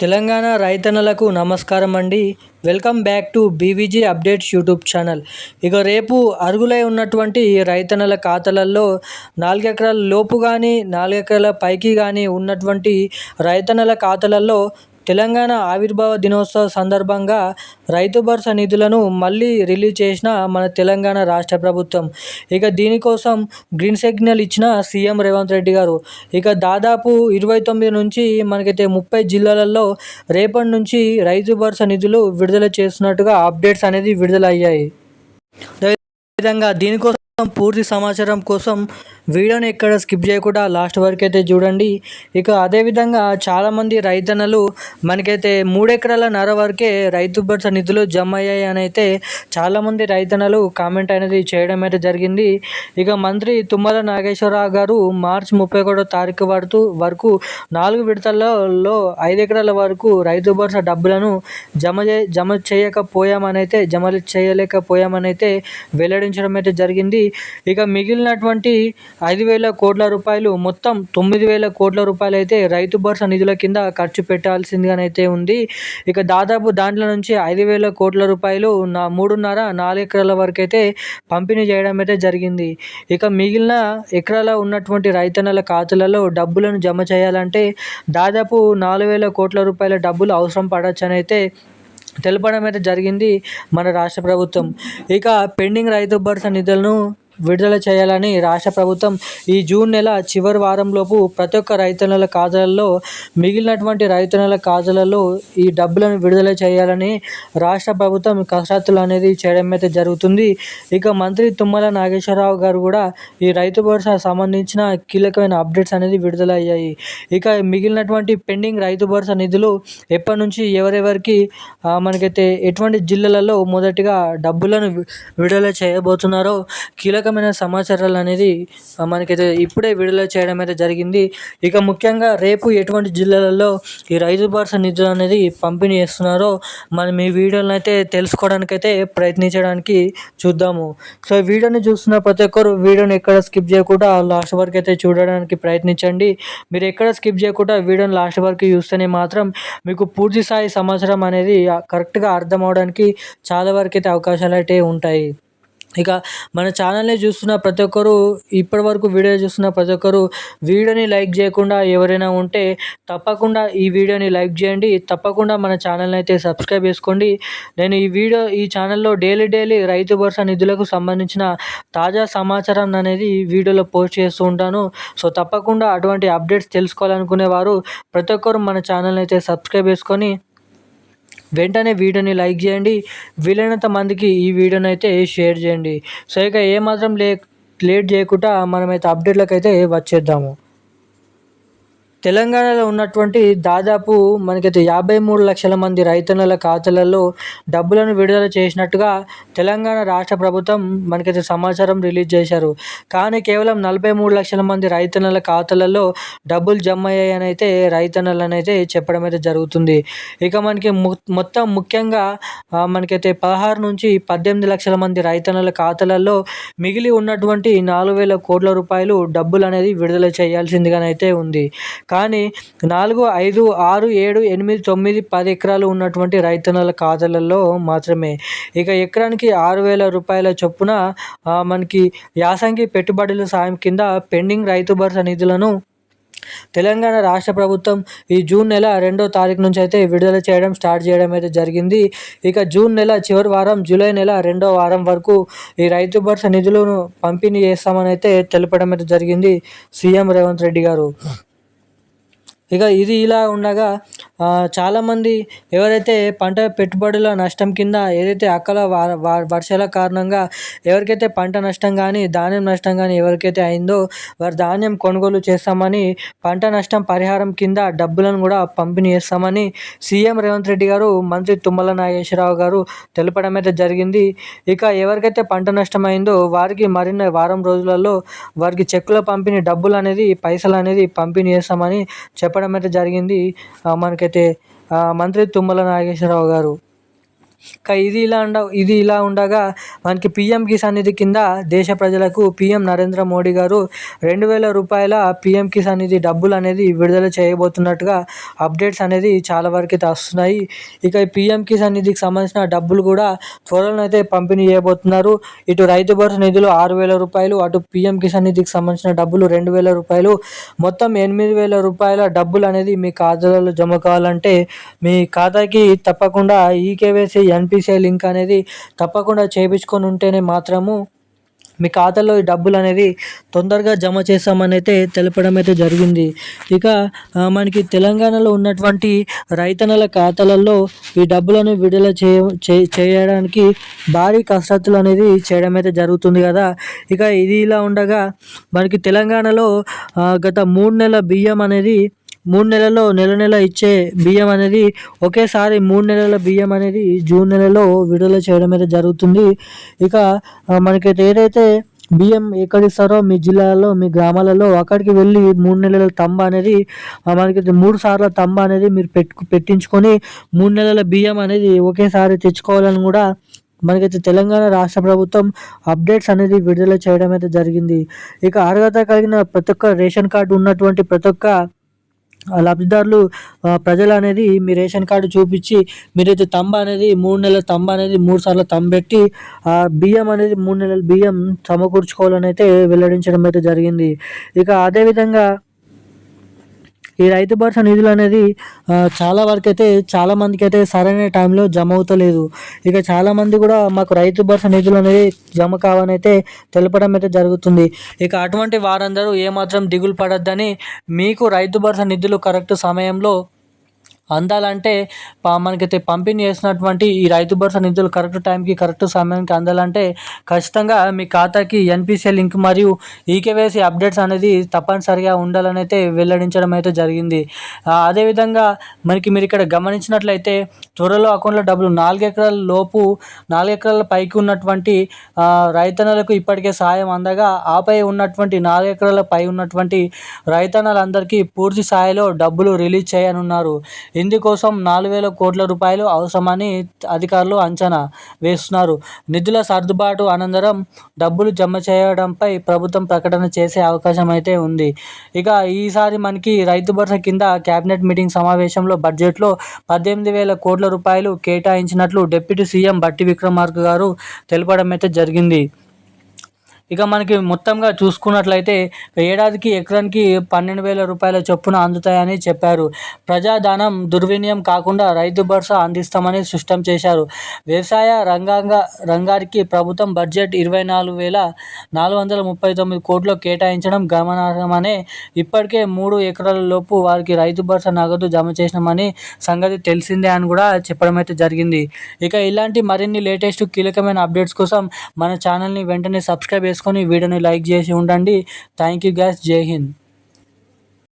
తెలంగాణ రైతన్నలకు నమస్కారం అండి. Welcome back to BVG updates YouTube channel. ఇక రేపు అరుగులై ఉన్నటువంటి రైతన్నల ఖాతాలలో నాలుగెకరాల లోపు కానీ నాలుగెకరాల పైకి కానీ ఉన్నటువంటి రైతన్నల ఖాతాలలో తెలంగాణ ఆవిర్భావ దినోత్సవ సందర్భంగా రైతు భరోసా నిధులను మళ్ళీ రిలీజ్ చేసిన మన తెలంగాణ రాష్ట్ర ప్రభుత్వం. ఇక దీనికోసం గ్రీన్ సిగ్నల్ ఇచ్చిన సీఎం రేవంత్ రెడ్డి గారు. ఇక దాదాపు ఇరవై తొమ్మిది నుంచి మనకైతే ముప్పై జిల్లాలలో రేపటి నుంచి రైతు భరోసా నిధులు విడుదల చేస్తున్నట్టుగా అప్డేట్స్ అనేది విడుదలయ్యాయి. విధంగా దీనికోసం పూర్తి సమాచారం కోసం వీడియోని ఎక్కడ స్కిప్ చేయకుండా లాస్ట్ వరకు అయితే చూడండి. ఇక అదేవిధంగా చాలామంది రైతన్నలు మనకైతే మూడెకరాల నర వరకే రైతు భరోసా నిధులు జమ అయ్యాయి అని అయితే చాలామంది రైతన్నలు కామెంట్ అనేది చేయడం అయితే జరిగింది. ఇక మంత్రి తుమ్మల నాగేశ్వరరావు గారు మార్చి ముప్పై ఒకటో తారీఖు వరకు వరకు నాలుగు విడతలలో ఐదు ఎకరాల వరకు రైతు భరోసా డబ్బులను జమ జమ చేయకపోయామనైతే జమ చేయలేకపోయామనైతే వెల్లడించడం అయితే జరిగింది. ఇక మిగిలినటువంటి ఐదు వేల కోట్ల రూపాయలు మొత్తం తొమ్మిది వేల కోట్ల రూపాయలు అయితే రైతు భరోసా నిధుల కింద ఖర్చు పెట్టాల్సిందిగానైతే ఉంది. ఇక దాదాపు దాంట్లో నుంచి ఐదు వేల కోట్ల రూపాయలు నా మూడున్నర నాలుగు ఎకరాల వరకు అయితే పంపిణీ చేయడం అయితే జరిగింది. ఇక మిగిలిన ఎకరాల ఉన్నటువంటి రైతన్నల ఖాతాలలో డబ్బులను జమ చేయాలంటే దాదాపు నాలుగు వేల కోట్ల రూపాయల డబ్బులు అవసరం పడవచ్చు అయితే తెలపడం అయితే జరిగింది మన రాష్ట్ర ప్రభుత్వం. ఇక పెండింగ్ రైతు భరోసా నిధులను విడుదల చేయాలని రాష్ట్ర ప్రభుత్వం ఈ జూన్ నెల చివరి వారంలోపు ప్రతి ఒక్క రైతన్నల ఖాతాలలో మిగిలినటువంటి రైతన్నల ఖాతాలలో ఈ డబ్బులను విడుదల చేయాలని రాష్ట్ర ప్రభుత్వం కసరత్తులు అనేది చేయడం అయితే జరుగుతుంది. ఇక మంత్రి తుమ్మల నాగేశ్వరరావు గారు కూడా ఈ రైతు భరోసా సంబంధించిన కీలకమైన అప్డేట్స్ అనేది విడుదల అయ్యాయి ఇక మిగిలినటువంటి పెండింగ్ రైతు భరోసా నిధులు ఎప్పటి నుంచి ఎవరెవరికి మనకైతే ఎటువంటి జిల్లాలలో మొదటిగా డబ్బులను విడుదల చేయబోతున్నారో కీలక కీలకమైన సమాచారాలు అనేది మనకైతే ఇప్పుడే విడుదల చేయడం అయితే జరిగింది. ఇక ముఖ్యంగా రేపు ఎటువంటి జిల్లాలలో ఈ రైతు భరోసా నిధులు అనేది పంపిణీ చేస్తున్నారో మనం ఈ వీడియోలను అయితే తెలుసుకోవడానికైతే ప్రయత్నించడానికి చూద్దాము. సో వీడియోని చూస్తున్న ప్రతి ఒక్కరు వీడియోని ఎక్కడ స్కిప్ చేయకుండా లాస్ట్ వరకు అయితే చూడడానికి ప్రయత్నించండి. మీరు ఎక్కడ స్కిప్ చేయకుండా వీడియోని లాస్ట్ వరకు చూస్తేనే మాత్రం మీకు పూర్తి స్థాయి సమాచారం అనేది కరెక్ట్గా అర్థం అవడానికి చాలా వరకు అయితే అవకాశాలు అయితే ఉంటాయి. ఇక మన ఛానల్ని చూస్తున్న ప్రతి ఒక్కరు ఇప్పటి వరకు వీడియో చూస్తున్న ప్రతి ఒక్కరు వీడియోని లైక్ చేయకుండా ఎవరైనా ఉంటే తప్పకుండా ఈ వీడియోని లైక్ చేయండి. తప్పకుండా మన ఛానల్ని అయితే సబ్స్క్రైబ్ చేసుకోండి. నేను ఈ వీడియో ఈ ఛానల్లో డైలీ డైలీ రైతు భరోసా నిధులకు సంబంధించిన తాజా సమాచారం అనేది వీడియోలో పోస్ట్ చేస్తూ ఉంటాను. సో తప్పకుండా అటువంటి అప్డేట్స్ తెలుసుకోవాలనుకునే వారు ప్రతి ఒక్కరు మన ఛానల్ని అయితే సబ్స్క్రైబ్ చేసుకొని వెంటనే వీడియోని లైక్ చేయండి. వీలైనంత మందికి ఈ వీడియోని అయితే షేర్ చేయండి. సో ఇక ఏమాత్రం లే లేట్ చేయకుండా మనమైతే అప్డేట్లకు అయితే వచ్చేద్దాము. తెలంగాణలో ఉన్నటువంటి దాదాపు మనకైతే యాభై మూడు లక్షల మంది రైతన్నల ఖాతాలలో డబ్బులను విడుదల చేసినట్టుగా తెలంగాణ రాష్ట్ర ప్రభుత్వం మనకైతే సమాచారం రిలీజ్ చేశారు. కానీ కేవలం నలభై మూడు లక్షల మంది రైతన్నల ఖాతాలలో డబ్బులు జమ అయ్యాయని అయితే రైతన్నలను అయితే చెప్పడం అయితే జరుగుతుంది. ఇక మనకి మొత్తం ముఖ్యంగా మనకైతే పదహారు నుంచి పద్దెనిమిది లక్షల మంది రైతన్నల ఖాతాలలో మిగిలి ఉన్నటువంటి నాలుగు వేల కోట్ల రూపాయలు డబ్బులు అనేది విడుదల చేయాల్సిందిగానైతే ఉంది. కానీ నాలుగు ఐదు ఆరు ఏడు ఎనిమిది తొమ్మిది పది ఎకరాలు ఉన్నటువంటి రైతన్నల ఖాతాలలో మాత్రమే. ఇక ఎకరానికి ఆరు వేల రూపాయల చొప్పున మనకి యాసంగి పెట్టుబడుల సాయం కింద పెండింగ్ రైతు భరోసా నిధులను తెలంగాణ రాష్ట్ర ప్రభుత్వం ఈ జూన్ నెల రెండో తారీఖు నుంచి అయితే విడుదల చేయడం స్టార్ట్ చేయడం అయితే జరిగింది. ఇక జూన్ నెల చివరి వారం జూలై నెల రెండో వారం వరకు ఈ రైతు భరోసా నిధులను పంపిణీ చేస్తామని అయితే తెలపడం అయితే జరిగింది సీఎం రేవంత్ రెడ్డి గారు. ఇక ఇది ఇలా ఉండగా చాలామంది ఎవరైతే పంట పెట్టుబడుల నష్టం కింద ఏదైతే అక్కల వర్షాల కారణంగా ఎవరికైతే పంట నష్టం కానీ ధాన్యం నష్టం కానీ ఎవరికైతే అయిందో వారు ధాన్యం కొనుగోలు చేస్తామని పంట నష్టం పరిహారం కింద డబ్బులను కూడా పంపిణీ చేస్తామని సీఎం రేవంత్ రెడ్డి గారు మంత్రి తుమ్మల నాగేశ్వరరావు గారు తెలపడం అయితే జరిగింది. ఇక ఎవరికైతే పంట నష్టం అయిందో వారికి మరిన్ని వారం రోజులలో వారికి చెక్కుల పంపిణీ డబ్బులు అనేది పైసలు అనేది పంపిణీ చేస్తామని చెప్పడం అయితే జరిగింది. మనకి మనకైతే మంత్రి తుమ్మల నాగేశ్వరరావు గారు ఇది ఇలా ఉండ ఇది ఇలా ఉండగా మనకి పిఎం కిసాన్ నిధి కింద దేశ ప్రజలకు పిఎం నరేంద్ర మోడీ గారు రెండు వేల రూపాయల పిఎం కిసాన్ నిధి డబ్బులు అనేది విడుదల చేయబోతున్నట్టుగా అప్డేట్స్ అనేది చాలా వరకు అయితే వస్తున్నాయి ఇక పీఎం పిఎం కిసాన్ నిధికి సంబంధించిన డబ్బులు కూడా త్వరలో అయితే పంపిణీ చేయబోతున్నారు. ఇటు రైతు భరోసా నిధులు ఆరు వేల రూపాయలు అటు పిఎం కిసాన్ నిధికి సంబంధించిన డబ్బులు రెండు వేల రూపాయలు. మొత్తం ఎనిమిది వేల రూపాయల డబ్బులు అనేది మీ ఖాతాలో జమ కావాలంటే మీ ఖాతాకి తప్పకుండా ఈకేవైసీ ఎన్పిసిఐ లింక్ అనేది తప్పకుండా చేయించుకొని ఉంటేనే మాత్రము మీ ఖాతాలో ఈ డబ్బులు అనేది తొందరగా జమ చేస్తామని అయితే తెలపడం అయితే జరిగింది. ఇక మనకి తెలంగాణలో ఉన్నటువంటి రైతన్నల ఖాతాలలో ఈ డబ్బులను విడుదల చేయ చేయడానికి భారీ కసరత్తులు అనేది చేయడం అయితే జరుగుతుంది కదా. ఇక ఇది ఇలా ఉండగా మనకి తెలంగాణలో గత మూడు నెలల బియ్యం అనేది మూడు నెలల్లో నెల నెల ఇచ్చే బియ్యం అనేది ఒకేసారి మూడు నెలల బియ్యం అనేది జూన్ నెలలో విడుదల చేయడం అయితే జరుగుతుంది. ఇక మనకైతే ఏదైతే బియ్యం ఎక్కడ ఇస్తారో మీ జిల్లాలో మీ గ్రామాలలో అక్కడికి వెళ్ళి మూడు నెలల తంబ అనేది ఆ, మనకి మూడు సార్ల తంబ అనేది మీరు పెట్టు పెట్టించుకొని మూడు నెలల బియ్యం అనేది ఒకేసారి తెచ్చుకోవాలని కూడా మనకైతే తెలంగాణ రాష్ట్ర ప్రభుత్వం అప్డేట్స్ అనేది విడుదల చేయడం అయితే జరిగింది. ఇక అర్హత కలిగిన ప్రతి ఒక్క రేషన్ కార్డు ఉన్నటువంటి ప్రతి ఒక్క లబ్ధిదారులు ప్రజలు అనేది మీ రేషన్ కార్డు చూపించి మీరైతే తంబ అనేది మూడు నెలల తంబ అనేది మూడు సార్లు తంబ పెట్టి ఆ బియ్యం అనేది మూడు నెలల బియ్యం సమకూర్చుకోవాలని అయితే వెల్లడించడం అయితే జరిగింది. ఇక అదేవిధంగా ఈ రైతు భరోసా నిధులు అనేది చాలా వరకు అయితే చాలా మందికి అయితే సరైన టైంలో జమ అవుతలేదు. ఇక చాలా మంది కూడా మాకు రైతు భరోసా నిధులు అనేది జమ కావని అయితే తెలపడం అయితే జరుగుతుంది. ఇక అటువంటి వారందరూ ఏమాత్రం దిగులు పడొద్దని మీకు రైతు భరోసా నిధులు కరెక్ట్ సమయంలో అందాలంటే ప- మనకైతే పంపిణీ చేసినటువంటి ఈ రైతు భరోసా నిధులు కరెక్ట్ టైంకి కరెక్ట్ సమయానికి అందాలంటే ఖచ్చితంగా మీ ఖాతాకి ఎన్పిసిఐ లింక్ మరియు ఈకేవైసీ అప్డేట్స్ అనేది తప్పనిసరిగా ఉండాలని అయితే వెల్లడించడం అయితే జరిగింది. అదేవిధంగా మనకి మీరు ఇక్కడ గమనించినట్లయితే త్వరలో అకౌంట్లో డబ్బులు నాలుగు ఎకరాల లోపు నాలుగు ఎకరాల పైకి ఉన్నటువంటి రైతన్నలకు ఇప్పటికే సాయం అందగా ఆపై ఉన్నటువంటి నాలుగు ఎకరాల పై ఉన్నటువంటి రైతన్నలందరికీ పూర్తి స్థాయిలో డబ్బులు రిలీజ్ చేయనున్నారు. ఇందుకోసం నాలుగు వేల కోట్ల రూపాయలు అవసరమని అధికారులు అంచనా వేస్తున్నారు. నిధుల సర్దుబాటు అనంతరం డబ్బులు జమ చేయడంపై ప్రభుత్వం ప్రకటన చేసే అవకాశం అయితే ఉంది. ఇక ఈసారి మనకి రైతు భరోసా కింద కేబినెట్ మీటింగ్ సమావేశంలో బడ్జెట్లో పద్దెనిమిది వేల కోట్ల రూపాయలు కేటాయించినట్లు డిప్యూటీ సీఎం బట్టి విక్రమార్క గారు తెలపడం అయితే జరిగింది. ఇక మనకి మొత్తంగా చూసుకున్నట్లయితే ఏడాదికి ఎకరానికి పన్నెండు వేల రూపాయల చొప్పున అందుతాయని చెప్పారు. ప్రజాధనం దుర్వినియం కాకుండా రైతు భరోసా అందిస్తామని స్పష్టం చేశారు. వ్యవసాయ రంగాంగ రంగానికి ప్రభుత్వం బడ్జెట్ ఇరవై నాలుగు వేల నాలుగు వందల ముప్పై తొమ్మిది కోట్లు కేటాయించడం గమనార్హమనే ఇప్పటికే మూడు ఎకరాల లోపు వారికి రైతు భరోసా నగదు జమ చేసినామని సంగతి తెలిసిందే అని కూడా చెప్పడం అయితే జరిగింది. ఇక ఇలాంటి మరిన్ని లేటెస్ట్ కీలకమైన అప్డేట్స్ కోసం మన ఛానల్ని వెంటనే సబ్స్క్రైబ్ చేసుకొని వీడియోని లైక్ చేసి ఉండండి. Thank you guys. Jai Hind.